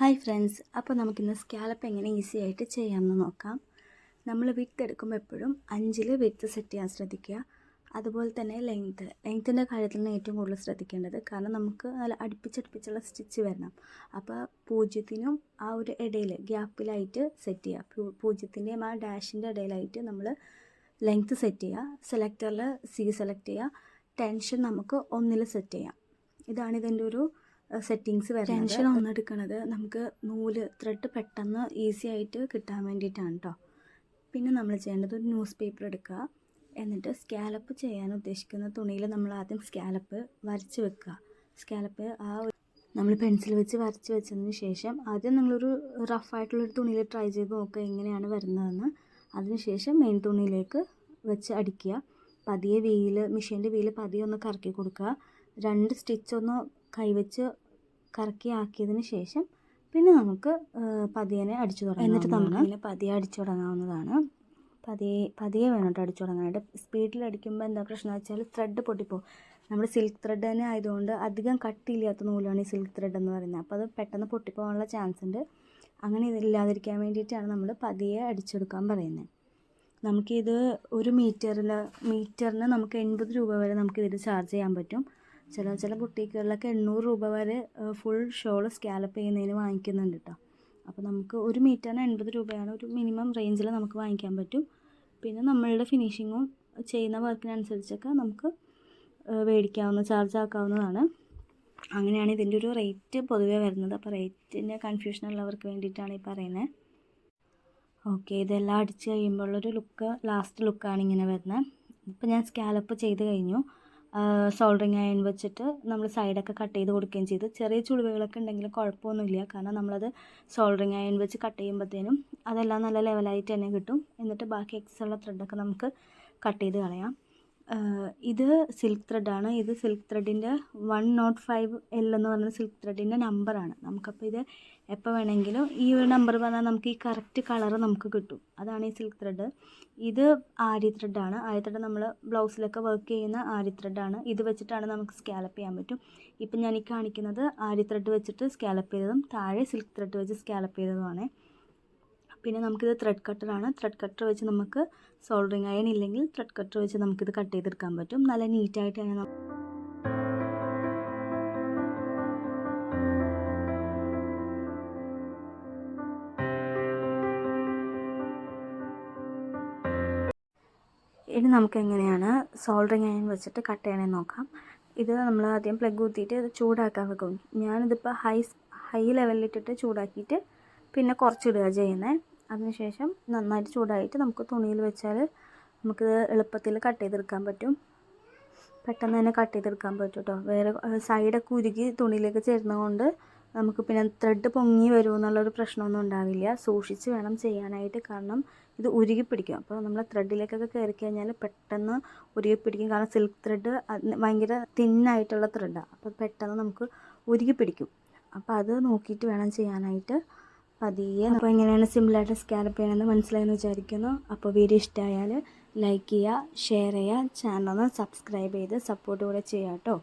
Hi friends. അപ്പോൾ നമുക്കിന്ന് scallop എങ്ങനെ ഈസി ആയിട്ട് ചെയ്യാമെന്ന് നോക്കാം. നമ്മൾ വിത്ത് എടുക്കുമ്പോൾ എപ്പോഴും അഞ്ചിൽ വിത്ത് സെറ്റ് ചെയ്യാൻ ശ്രദ്ധിക്കുക. അതുപോലെ തന്നെ ലെങ്ത്ത്. ലെങ്ത്തിന്റെ കാര്യത്തിലാണ് ഏറ്റവും കൂടുതൽ ശ്രദ്ധിക്കേണ്ടത് കാരണം നമുക്ക് നല്ല അടുപ്പിച്ചടുപ്പിച്ചുള്ള സ്റ്റിച്ച് വരണം. അപ്പോൾ പൂജ്യത്തിനും ആ ഒരു ഇടയിൽ ഗ്യാപ്പിലായിട്ട് സെറ്റ് ചെയ്യുക. പൂജ്യത്തിന്റെയും ആ ഡാഷിന്റെ ഇടയിലായിട്ട് നമ്മൾ ലെങ്ത്ത് സെറ്റ് ചെയ്യുക. സെലക്ടറിൽ സി സെലക്ട് ചെയ്യുക. ടെൻഷൻ നമുക്ക് ഒന്നിൽ സെറ്റ് ചെയ്യാം. ഇതാണ് ഇതിന്റെ ഒരു സെറ്റിങ്സ് വരുന്നത്. ടെൻഷൻ ഒന്നെടുക്കണത് നമുക്ക് നൂൽ ത്രെഡ് പെട്ടെന്ന് ഈസി ആയിട്ട് കിട്ടാൻ വേണ്ടിയിട്ടാണ് കേട്ടോ പിന്നെ നമ്മൾ ചെയ്യേണ്ടത് ഒരു ന്യൂസ് പേപ്പർ എടുക്കുക. എന്നിട്ട് സ്കാലപ്പ് ചെയ്യാൻ ഉദ്ദേശിക്കുന്ന തുണിയിൽ നമ്മൾ ആദ്യം സ്കാലപ്പ് വരച്ച് വെക്കുക. സ്കാലപ്പ് ആ നമ്മൾ പെൻസിൽ വെച്ച് വരച്ച് വെച്ചതിന് ശേഷം ആദ്യം നിങ്ങളൊരു റഫായിട്ടുള്ളൊരു തുണിയിൽ ട്രൈ ചെയ്ത് നോക്കുക എങ്ങനെയാണ് വരുന്നതെന്ന്. അതിനുശേഷം മെയിൻ തുണിയിലേക്ക് വെച്ച് അടിക്കുക. പതിയെ വെയിൽ മെഷീന്റെ വെയിൽ പതിയെ ഒന്ന് കറക്കി കൊടുക്കുക. രണ്ട് സ്റ്റിച്ച് ഒന്ന് കൈവച്ച് കറക്കി ആക്കിയതിന് ശേഷം പിന്നെ നമുക്ക് പതിയനെ പതിയെ അടിച്ചു തുടങ്ങാം എന്നിട്ട് നമുക്ക് ഇങ്ങനെ പതിയെ അടിച്ചു തുടങ്ങാവുന്നതാണ്. പതിയെ പതിയെ വേണം അടിച്ചു തുടങ്ങാനായിട്ട്. സ്പീഡിൽ അടിക്കുമ്പോൾ എന്താ പ്രശ്നം വെച്ചാൽ ത്രെഡ് പൊട്ടിപ്പോവും. നമ്മൾ സിൽക്ക് ത്രെഡ് തന്നെ ആയതുകൊണ്ട് അധികം കട്ടിയില്ലാത്ത നൂലാണ് ഈ സിൽക്ക് ത്രെഡ് എന്ന് പറയുന്നത്. അപ്പോൾ അത് പെട്ടെന്ന് പൊട്ടിപ്പോകാനുള്ള ചാൻസ് ഉണ്ട്. അങ്ങനെ ഇതില്ലാതിരിക്കാൻ വേണ്ടിയിട്ടാണ് നമ്മൾ പതിയെ അടിച്ചെടുക്കാൻ പറയുന്നത്. നമുക്കിത് ഒരു മീറ്ററിൽ മീറ്ററിന് നമുക്ക് എൺപത് രൂപ വരെ നമുക്കിതിൽ ചാർജ് ചെയ്യാൻ പറ്റും. ചില ചില ബുട്ടീക്കുകളിലൊക്കെ എണ്ണൂറ് രൂപ വരെ ഫുൾ ഷോൾ സ്കാലപ്പ് ചെയ്യുന്നതിന് വാങ്ങിക്കുന്നുണ്ട് കേട്ടോ അപ്പോൾ നമുക്ക് ഒരു മീറ്ററിന് എൺപത് രൂപയാണ് ഒരു മിനിമം റേഞ്ചിൽ നമുക്ക് വാങ്ങിക്കാൻ പറ്റും. പിന്നെ നമ്മളുടെ ഫിനിഷിങ്ങും ചെയ്യുന്ന വർക്കിനനുസരിച്ചൊക്കെ നമുക്ക് മേടിക്കാവുന്ന ചാർജ് ആക്കാവുന്നതാണ്. അങ്ങനെയാണ് ഇതിന്റെ ഒരു റേറ്റ് പൊതുവേ വരുന്നത്. അപ്പോൾ റേറ്റിന്റെ കൺഫ്യൂഷൻ ഉള്ളവർക്ക് വേണ്ടിയിട്ടാണ് ഈ പറയുന്നത് ഓക്കെ ഇതെല്ലാം അടിച്ച് കഴിയുമ്പോഴുള്ളൊരു ലുക്ക് ലാസ്റ്റ് ലുക്കാണ് ഇങ്ങനെ വരുന്നത്. ഇപ്പോൾ ഞാൻ സ്കാലപ്പ് ചെയ്ത് കഴിഞ്ഞു. സോൾഡറിങ് അയൺ വെച്ചിട്ട് നമ്മൾ സൈഡൊക്കെ കട്ട് ചെയ്ത് കൊടുക്കുകയും ചെയ്തു. ചെറിയ ചുളിവുകളൊക്കെ ഉണ്ടെങ്കിലും കുഴപ്പമൊന്നുമില്ല. കാരണം നമ്മളത് സോൾഡറിങ് അയൺ വെച്ച് കട്ട് ചെയ്യുമ്പോഴത്തേനും അതെല്ലാം നല്ല ലെവലായിട്ട് തന്നെ കിട്ടും. എന്നിട്ട് ബാക്കി എക്സ്ട്രാ ഉള്ള ത്രെഡൊക്കെ നമുക്ക് കട്ട് ചെയ്ത് കളയാം. ഇത് സിൽക്ക് ത്രെഡാണ് ഇത് സിൽക്ക് ത്രെഡിന്റെ വൺ നോട്ട് ഫൈവ് എൽ എന്ന് പറയുന്ന സിൽക്ക് ത്രെഡിന്റെ നമ്പറാണ് നമുക്കപ്പോൾ ഇത് എപ്പോൾ വേണമെങ്കിലും ഈ ഒരു നമ്പർ പറഞ്ഞാൽ നമുക്ക് ഈ കറക്റ്റ് കളറ് നമുക്ക് കിട്ടും. അതാണ് ഈ സിൽക്ക് ത്രെഡ് ഇത് ആരി ത്രെഡാണ് ആരി ത്രെഡ് നമ്മൾ ബ്ലൗസിലൊക്കെ വർക്ക് ചെയ്യുന്ന ആരി ത്രെഡാണ് ഇത് വെച്ചിട്ടാണ് നമുക്ക് സ്കാലപ്പ് ചെയ്യാൻ പറ്റും. ഇപ്പം ഞാൻ ഈ കാണിക്കുന്നത് ആരി ത്രെഡ് വെച്ചിട്ട് സ്കാലപ്പ് ചെയ്തതും താഴെ സിൽക്ക് ത്രെഡ് വെച്ച് സ്കാലപ്പ് ചെയ്തതുമാണ്. പിന്നെ നമുക്കിത് ത്രെഡ് കട്ടറാണ് ത്രെഡ് കട്ടർ വെച്ച് നമുക്ക് സോൾഡറിങ് അയൺ ഇല്ലെങ്കിൽ ത്രെഡ് കട്ടർ വെച്ച് നമുക്കിത് കട്ട് ചെയ്തെടുക്കാൻ പറ്റും. നല്ല നീറ്റായിട്ട് തന്നെ ഇനി നമുക്ക് എങ്ങനെയാണ് സോൾഡറിങ് അയൺ വെച്ചിട്ട് കട്ട് ചെയ്യണമെന്ന് നോക്കാം. ഇത് നമ്മൾ ആദ്യം പ്ലഗ് കുത്തിയിട്ട് ഇത് ചൂടാക്കാൻ വെക്കും. ഞാനിതിപ്പോൾ ഹൈ ഹൈ ലെവലിലിട്ടിട്ട് ചൂടാക്കിയിട്ട് പിന്നെ കുറച്ചിടുക ചെയ്യുന്നത് അതിനുശേഷം നന്നായിട്ട് ചൂടായിട്ട് നമുക്ക് തുണിയിൽ വെച്ചാൽ നമുക്കിത് എളുപ്പത്തിൽ കട്ട് ചെയ്തെടുക്കാൻ പറ്റും. പെട്ടെന്ന് തന്നെ കട്ട് ചെയ്തെടുക്കാൻ പറ്റും കേട്ടോ. വേറെ സൈഡൊക്കെ ഉരുകി തുണിയിലേക്ക് ചേരുന്നതുകൊണ്ട് നമുക്ക് പിന്നെ ത്രെഡ് പൊങ്ങി വരുമോ എന്നുള്ളൊരു പ്രശ്നമൊന്നും ഉണ്ടാവില്ല. സൂക്ഷിച്ച് വേണം ചെയ്യാനായിട്ട് കാരണം ഇത് ഉരുകി പിടിക്കും. അപ്പോൾ നമ്മൾ ത്രെഡിലേക്കൊക്കെ കയറി കഴിഞ്ഞാൽ പെട്ടെന്ന് ഉരുകി പിടിക്കും. കാരണം സിൽക്ക് ത്രെഡ് ഭയങ്കര തിന്നായിട്ടുള്ള ത്രെഡാണ് അപ്പോൾ പെട്ടെന്ന് നമുക്ക് ഉരുകി പിടിക്കും. അപ്പോൾ അത് നോക്കിയിട്ട് വേണം ചെയ്യാനായിട്ട്. പതിയെ. അപ്പോൾ എങ്ങനെയാണ് സിമ്പിളായിട്ട് സ്കാലപ്പ് ചെയ്യണമെന്ന് മനസ്സിലായെന്ന് വിചാരിക്കുന്നു. അപ്പോൾ വീഡിയോ ഇഷ്ടമായാൽ ലൈക്ക് ചെയ്യുക ഷെയർ ചെയ്യുക ചാനൽ ഒന്ന് സബ്സ്ക്രൈബ് ചെയ്ത് സപ്പോർട്ട് കൂടെ ചെയ്യാം കേട്ടോ